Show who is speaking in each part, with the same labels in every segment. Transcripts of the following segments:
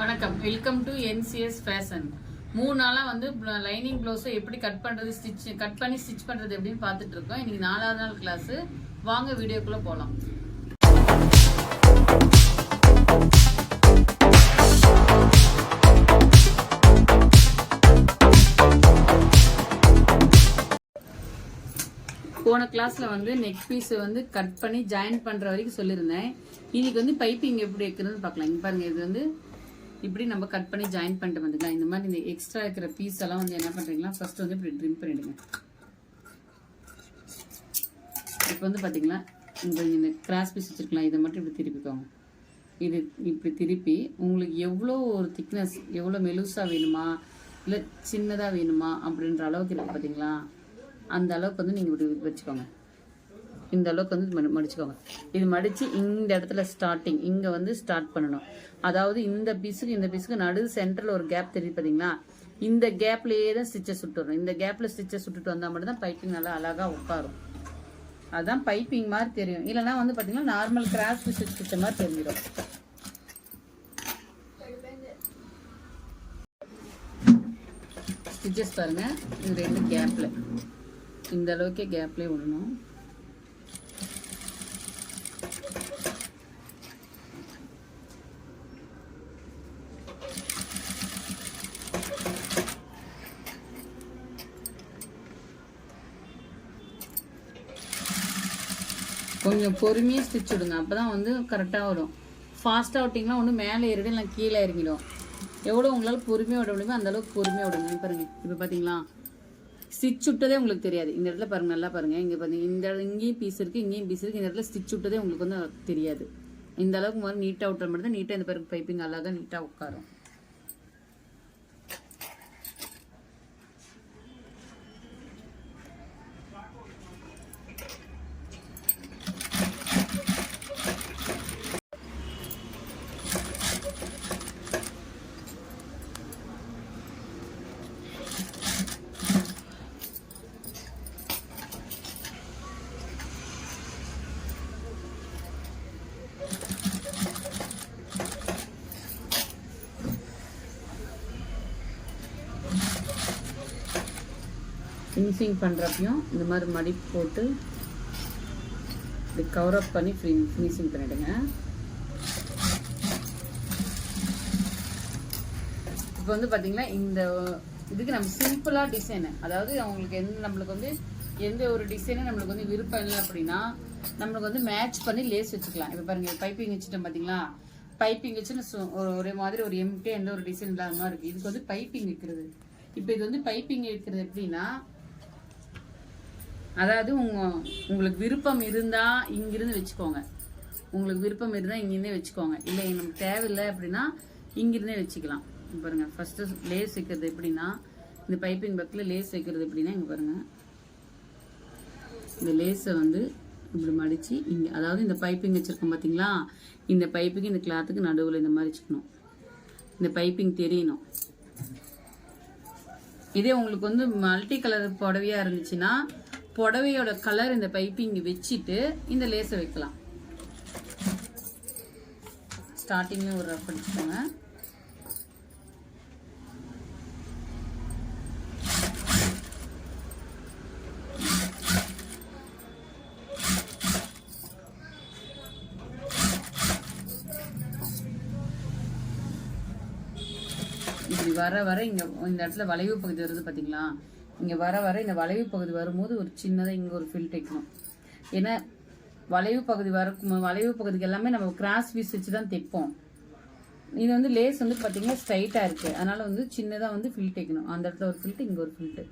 Speaker 1: வணக்கம். Welcome to NCS fashion மூணு நாளாக வந்து லைனிங் ப்ளவுஸை எப்படி கட் பண்ணுறது ஸ்டிச் கட் பண்ணி ஸ்டிச் பண்ணுறது எப்படின்னு பார்த்துட்டு இருக்கோம். இன்னைக்கு நாலாவது நாள் கிளாஸு வாங்க வீடியோக்குள்ளே போகலாம் போன கிளாஸில் வந்து நெக் பீஸை வந்து கட் பண்ணி ஜாயின் பண்ணுற வரைக்கும் சொல்லியிருந்தேன். இன்னைக்கு வந்து பைப்பிங் எப்படி வைக்கிறதுன்னு பார்க்கலாம். இங்கே பாருங்கள் இது வந்து இப்படி நம்ம கட் பண்ணி ஜாயின் பண்ணிட்டு வந்துக்கலாம் இந்த மாதிரி இந்த எக்ஸ்ட்ரா இருக்கிற பீஸ் எல்லாம் வந்து என்ன பண்ணுறீங்களா ஃபர்ஸ்ட் வந்து இப்படி ட்ரிம் பண்ணிடுங்க. இப்போ வந்து பார்த்தீங்கன்னா இந்த இந்த கிராஸ் பீஸ் வச்சுருக்கலாம். இதை மட்டும் இப்படி திருப்பிக்கோங்க. இது இப்படி திருப்பி உங்களுக்கு எவ்வளோ ஒரு திக்னஸ் எவ்வளோ மெலுசாக வேணுமா? இல்லை சின்னதாக வேணுமா? அப்படின்ற அளவுக்கு இருக்குது பார்த்தீங்களா அந்த அளவுக்கு வந்து நீங்கள் இப்படி வச்சுக்கோங்க. இந்த அளவுக்கு வந்து மடிச்சுக்கோங்க. இது மடித்து இந்த இடத்துல ஸ்டார்டிங் இங்கே வந்து ஸ்டார்ட் பண்ணணும். அதாவது இந்த பீஸுக்கு இந்த பீஸுக்கு நடு சென்டரில் ஒரு கேப் தெரியுது பார்த்தீங்களா இந்த கேப்லேயே தான் ஸ்டிச்சை சுட்டுறோம் இந்த கேப்பில் ஸ்டிச்சை சுட்டுட்டு வந்தால் மட்டும் தான் பைப்பிங் நல்லா அழகாக உட்காரும். அதுதான் பைப்பிங் மாதிரி தெரியும். இல்லைன்னா வந்து பார்த்தீங்கன்னா நார்மல் கிராஸ் ஸ்டிச் ஸ்டிச்ச மாதிரி தெரிஞ்சிடும். ஸ்டிச்சஸ் பாருங்கள் இது ரெண்டு கேப்பில் இந்த அளவுக்கே கேப்லேயே விடணும். கொஞ்சம் பொறுமையாக ஸ்டிச் விடுங்க அப்போ தான் வந்து கரெக்டாக வரும் ஃபாஸ்ட்டாக விட்டிங்கன்னா ஒன்று மேலே ஏறிடும் இல்லை கீழே இறங்கிடும். எவ்வளோ உங்களால் பொறுமையாக விட முடியுமோ அந்தளவுக்கு பொறுமையாக விடுங்க. பாருங்கள் இப்போ பார்த்தீங்களா ஸ்டிச் விட்டதே உங்களுக்கு தெரியாது. இந்த இடத்துல பாருங்கள் நல்லா பாருங்க. இங்கே பார்த்தீங்கன்னா இந்த இங்கேயும் பீஸ் இருக்குது இங்கேயும் பீஸ் இருக்குது இந்த இடத்துல ஸ்டிச் விட்டதே உங்களுக்கு வந்து தெரியாது. இந்த அளவுக்கு முதல்ல நீட்டாக விட்டுற மட்டும் தான் நீட்டாக இந்த பாருங்க பைப்பிங் அழகாக நீட்டாக உட்காரும். ஃபினிஷிங் பண்ணுறப்பையும் இந்த மாதிரி மடிப்பு போட்டு இப்படி கவர் அப் பண்ணி ஃப்ரீ ஃபினிஷிங் பண்ணிவிடுங்க இப்போ வந்து பார்த்திங்கன்னா இந்த இதுக்கு நம்ம சிம்பிளாக டிசைனு அதாவது அவங்களுக்கு எந்த நம்மளுக்கு வந்து எந்த ஒரு டிசைனும் நம்மளுக்கு வந்து விருப்பம் இல்லை அப்படின்னா நம்மளுக்கு வந்து மேட்ச் பண்ணி லேஸ் வச்சுக்கலாம். இப்போ பாருங்கள் பைப்பிங் வச்சுட்டோம் பார்த்தீங்களா? பைப்பிங் வச்சுன்னு ஒரே மாதிரி ஒரு எம்கே எந்த ஒரு டிசைன் இல்லாத மாதிரி இருக்குது இதுக்கு வந்து பைப்பிங் வைக்கிறது. இப்போ இது வந்து பைப்பிங் வைக்கிறது எப்படின்னா அதாவது உங்க உங்களுக்கு விருப்பம் இருந்தா இங்கிருந்து வச்சுக்கோங்க. உங்களுக்கு விருப்பம் இருந்தா இங்கிருந்தே வச்சுக்கோங்க. இல்லை நமக்கு தேவையில்லை அப்படின்னா இங்கிருந்தே வச்சுக்கலாம். பாருங்கள் பாருங்க ஃபர்ஸ்ட் லேஸ் வைக்கிறது எப்படின்னா இந்த பைப்பிங் பக்கத்தில் லேஸ் வைக்கிறது எப்படின்னா இங்க பாருங்க. இந்த லேஸை வந்து இப்படி மடிச்சு இங்க அதாவது இந்த பைப்பிங் வச்சிருக்கோம் பாத்தீங்களா? இந்த பைப்புக்கு இந்த கிளாத்துக்கு நடுவில் இந்த மாதிரி வச்சுக்கணும். இந்த பைப்பிங் தெரியணும். இதே உங்களுக்கு வந்து மல்டி கலர் புடவையா இருந்துச்சுன்னா புடவையோட கலர் இந்த பைப்பிங் வச்சுட்டு இந்த லேஸை வைக்கலாம். ஸ்டார்டிங்லேயும் ஒரு ரஃப் அடிச்சுக்கோங்க. இப்படி வர வர இங்கே இந்த இடத்துல வளைவு பகுதி வருது பார்த்தீங்களா இங்கே வர வர இந்த வளைவு பகுதி வரும்போது ஒரு சின்னதாக இங்கே ஒரு ஃபில் தைக்கணும் ஏன்னா வளைவு பகுதி வர வளைவு பகுதிக்கு எல்லாமே நம்ம கிராஸ் பீஸ் வச்சு தான் தைப்போம். இது வந்து லேஸ் வந்து பார்த்தீங்கன்னா ஸ்ட்ரைட்டாக இருக்குது அதனால் வந்து சின்னதாக வந்து ஃபில் தைக்கணும் அந்த இடத்துல ஒரு ஃபில்ட்டு இங்கே ஒரு ஃபில்ட்டு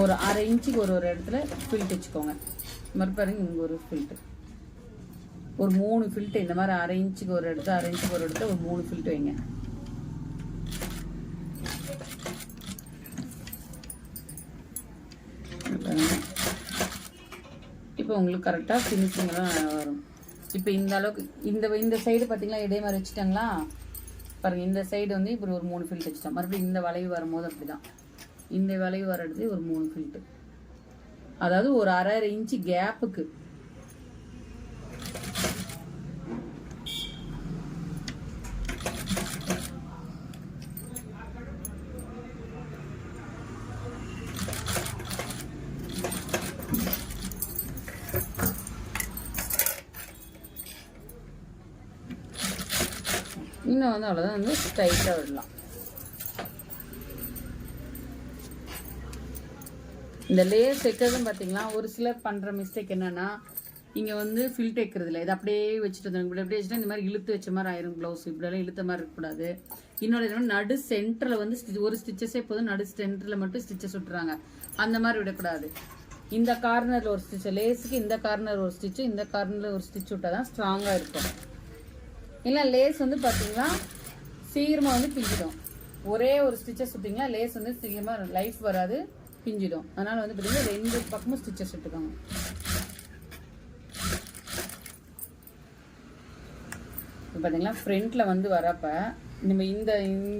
Speaker 1: ஒரு அரை இன்ச்சுக்கு ஒரு ஒரு இடத்துல ஃபில்ட் வச்சுக்கோங்க. மறுபாருங்க இங்கே ஒரு ஃபில்ட்டு ஒரு மூணு ஃபில்ட்டு இந்த மாதிரி அரை இன்ச்சுக்கு ஒரு இடத்துல அரை இன்ச்சுக்கு ஒரு இடத்துல ஒரு மூணு ஃபில்ட் வைங்க. இப்போ உங்களுக்கு கரெக்டாக ஃபினிஷிங்கெல்லாம் வரும். இப்போ இந்த அளவுக்கு இந்த இந்த சைடு பார்த்திங்களா இதே மாதிரி வச்சுட்டாங்களா? பாருங்கள் இந்த சைடு வந்து இப்படி ஒரு மூணு ஃபில்ட் வச்சுட்டோம். மறுபடியும் இந்த வளைவு வரும்போது அப்படி தான் இந்த வளைவு வர்றது ஒரு மூணு ஃபில்ட்டு அதாவது ஒரு அரை அரை இன்ச்சு கேப்புக்கு Thank you. இன்னும் வந்து அவ்வளோதான் வந்து ஸ்ட்ரைட்டாக விடலாம். இந்த லேயர் தைக்கிறதும் பார்த்தீங்கன்னா ஒரு சிலர் பண்ணுற மிஸ்டேக் என்னென்னா இங்கே வந்து ஃபில் தைக்கிறது இல்லை இது அப்படியே வச்சுட்டு இருந்தாங்க இப்படி அப்படியே வச்சுட்டா இந்த மாதிரி இழுத்து வச்ச மாதிரி ஆயிரும் ப்ளவுஸ் இப்படியெல்லாம் இழுத்த மாதிரி இருக்கக்கூடாது. இன்னொரு என்னன்னா நடு சென்டரில் வந்து ஒரு ஸ்டிச்சஸே போதும் நடு சென்டரில் மட்டும் ஸ்டிச்சஸ் விட்டுறாங்க. அந்த மாதிரி விடக்கூடாது. இந்த கார்னரில் ஒரு ஸ்டிச்சு லேஸுக்கு இந்த கார்னர் ஒரு ஸ்டிச்சு இந்த கார்னரில் ஒரு ஸ்டிச் விட்டால் தான் ஸ்ட்ராங்காக இருக்கும். இல்லை லேஸ் வந்து பார்த்தீங்கன்னா சீக்கிரமாக வந்து பிஞ்சிடும். ஒரே ஒரு ஸ்டிச்சஸ் விட்டிங்கன்னா லேஸ் வந்து சீக்கிரமாக லைஃப் வராது பிஞ்சிடும். அதனால் வந்து பார்த்தீங்கன்னா ரெண்டு பக்கமும் ஸ்டிச்சஸ் சுட்டுக்கோங்க. இப்போ பார்த்தீங்களா ஃப்ரண்ட்டில் வந்து வரப்போ நம்ம இந்த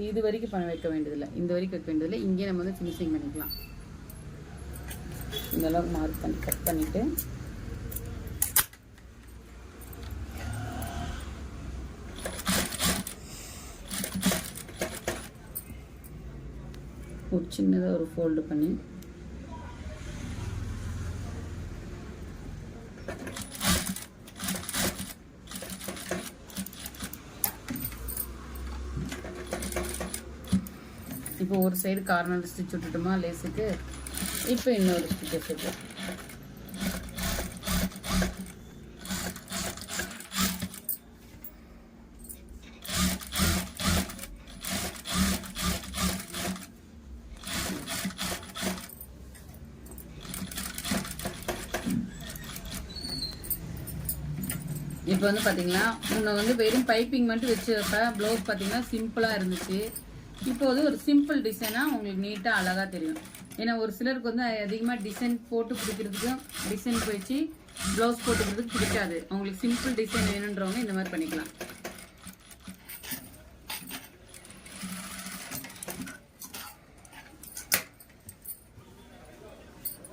Speaker 1: இது வரைக்கும் பண்ண வைக்க வேண்டியதில்லை. இந்த வரைக்கும் வைக்க வேண்டியதில்லை. இங்கே நம்ம வந்து ஃபினிஷிங் பண்ணிக்கலாம். இந்தளவுக்கு மார்க் பண்ணி கட் பண்ணிவிட்டு ஒரு சின்னதாக ஒரு ஃபோல்டு பண்ணி. இப்போ ஒரு சைடு கார்னர் ஸ்டிச் விட்டுட்டுமா லேஸுக்கு இப்போ இன்னொரு ஸ்டிச்சஸ் இருக்குது இப்போ வந்து பார்த்தீங்கன்னா முன்ன வந்து வெறும் பைப்பிங் மட்டும் வச்சப்ப ப்ளவுஸ் பார்த்தீங்கன்னா சிம்பிளாக இருந்துச்சு. இப்போ வந்து ஒரு சிம்பிள் டிசைனாக உங்களுக்கு நீட்டாக அழகாக தெரியும். ஏன்னா ஒரு சிலருக்கு வந்து அதிகமாக டிசைன் போட்டு பிடிக்கிறதுக்கும் டிசைன் போயிடுச்சு ப்ளவுஸ் போட்டுக்கிறதுக்கு பிடிக்காது. அவங்களுக்கு சிம்பிள் டிசைன் வேணுன்றவங்க இந்த மாதிரி பண்ணிக்கலாம்.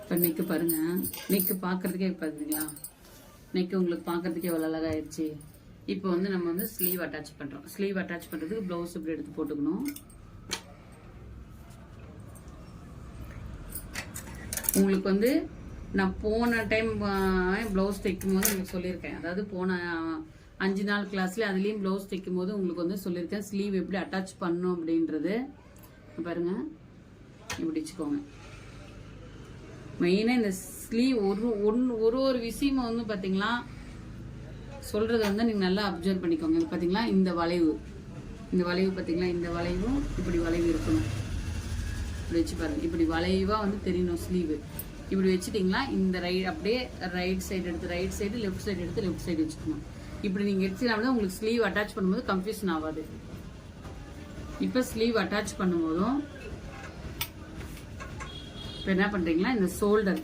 Speaker 1: இப்போ நெக்கு பாருங்க. நெக்கு பார்க்கறதுக்கே பார்த்தீங்களா நெக் உங்களுக்கு பார்க்கறதுக்கே எவ்வளோ ஆயிடுச்சு இப்போ வந்து நம்ம வந்து ஸ்லீவ் அட்டாச் பண்ணுறோம் ஸ்லீவ் அட்டாச் பண்ணுறதுக்கு ப்ளவுஸ் இப்படி எடுத்து போட்டுக்கணும். உங்களுக்கு வந்து நான் போன டைம் ப்ளவுஸ் தைக்கும் போது உங்களுக்கு சொல்லியிருக்கேன். அதாவது போன அஞ்சு நாள் கிளாஸ்ல அதுலேயும் ப்ளவுஸ் தைக்கும் போது உங்களுக்கு வந்து சொல்லியிருக்கேன் ஸ்லீவ் எப்படி அட்டாச் பண்ணும் அப்படின்றது. பாருங்க. இப்படி வச்சுக்கோங்க. மெயினாக இந்த ஸ்லீவ் ஒரு ஒன்று ஒரு ஒரு விஷயமும் வந்து பார்த்தீங்களா சொல்கிறத வந்து நீங்கள் நல்லா அப்சர்வ் பண்ணிக்கோங்க. இது பார்த்தீங்களா இந்த வளைவு. இந்த வளைவு பார்த்தீங்களா இந்த வளைவும் இப்படி வளைவு இருக்கணும். இப்படி வச்சு பாருங்கள் இப்படி வளைவாக வந்து தெரியணும் ஸ்லீவு இப்படி வச்சுட்டிங்களா இந்த ரைட் அப்படியே ரைட் சைடு எடுத்து ரைட் சைடு லெஃப்ட் சைடு எடுத்து லெஃப்ட் சைடு வச்சுக்கணும். இப்படி நீங்கள் எடுத்துக்கலாம் உங்களுக்கு ஸ்லீவ் அட்டாச் பண்ணும்போது கன்ஃபியூஷன் ஆகாது. இப்போ ஸ்லீவ் அட்டாச் பண்ணும்போதும் இப்போ என்ன பண்ணுறீங்களா இந்த ஷோல்டர்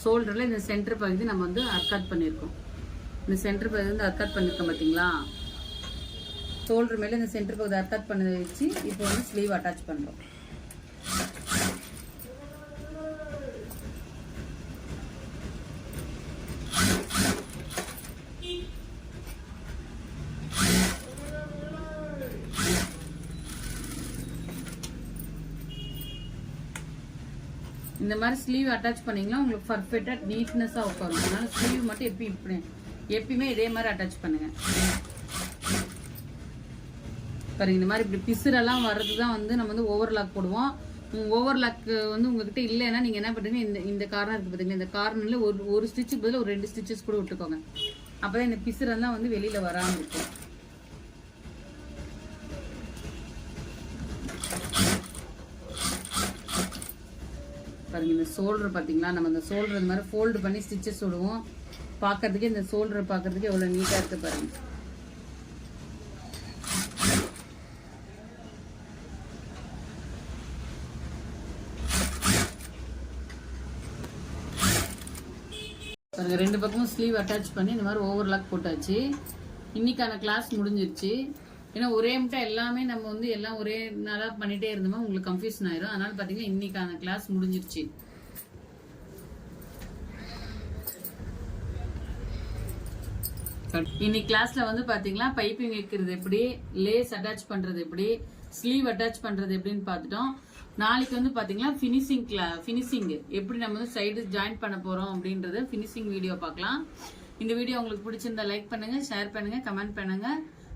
Speaker 1: ஷோல்டரில் இந்த சென்டர் பகுதி நம்ம வந்து அர்க்காட் பண்ணியிருக்கோம் இந்த சென்டர் பகுதி வந்து அர்க்காட் பண்ணியிருக்கோம் பார்த்தீங்களா ஷோல்டர் மேலே இந்த சென்டர் பகுதி அர்க்காட் பண்ணி வச்சு இப்போ வந்து ஸ்லீவ் அட்டாச் பண்ணுறோம் இந்த மாதிரி ஸ்லீவ் அட்டாச் பண்ணீங்கன்னா உங்களுக்கு பர்ஃபெக்டாக நீட்னஸாக உட்காரும். அதனால் ஸ்லீவ் மட்டும் எப்பயும் இப்படி எப்பயுமே இதே மாதிரி அட்டாச் பண்ணுங்க. பாருங்க இந்த மாதிரி இப்படி பிசுரெல்லாம் வர்றது தான் வந்து நம்ம வந்து ஓவர்லாக் போடுவோம். ஓவர்லாக் வந்து உங்ககிட்ட இல்லைன்னா நீங்கள் என்ன பண்ணுறீங்க இந்த இந்த காரணம் இருக்குது பார்த்தீங்கன்னா இந்த கார்னரில் ஒரு ஒரு ஸ்டிச்சுக்கு பதில் ஒரு ரெண்டு ஸ்டிச்சஸ் கூட விட்டுக்கோங்க. அப்போ தான் இந்த பிசுரெல்லாம் வந்து வெளியில் வராமல் இருக்கும். பாருங்கள் இந்த ஷோல்டர் பார்த்தீங்களா நம்ம இந்த ஷோல்டர் இந்த மாதிரி ஃபோல்டு பண்ணி ஸ்டிச்சஸ் விடுவோம் பார்க்கறதுக்கே இந்த ஷோல்டர் பார்க்கறதுக்கு எவ்வளோ நீட்டாக இருக்குது பாருங்கள் பாருங்க ரெண்டு பக்கமும் ஸ்லீவ் அட்டாச் பண்ணி இந்த மாதிரி ஓவர்லாக் போட்டாச்சு. இன்றைக்கான கிளாஸ் முடிஞ்சிருச்சு. ஏன்னா ஒரே மட்டும் எல்லாமே நம்ம வந்து எல்லாம் ஒரே நாளாக பண்ணிட்டே இருந்தோமா உங்களுக்கு கன்ஃபியூஷன் ஆயிரும். அதனால பார்த்தீங்கன்னா இன்னைக்கான கிளாஸ் முடிஞ்சிருச்சு. இன்னைக்கு கிளாஸ்ல வந்து பாத்தீங்களா பைப்பிங் வைக்கிறது எப்படி லேஸ் அட்டாச் பண்றது எப்படி ஸ்லீவ் அட்டாச் பண்றது எப்படின்னு பார்த்துட்டோம் நாளைக்கு வந்து பாத்தீங்கன்னா ஃபினிஷிங் கிளா ஃபினிஷிங் எப்படி நம்ம வந்து சைடு ஜாயின் பண்ண போறோம் அப்படின்றது ஃபினிஷிங் வீடியோ பார்க்கலாம். இந்த வீடியோ உங்களுக்கு பிடிச்சிருந்தா லைக் பண்ணுங்க ஷேர் பண்ணுங்க கமெண்ட் பண்ணுங்க.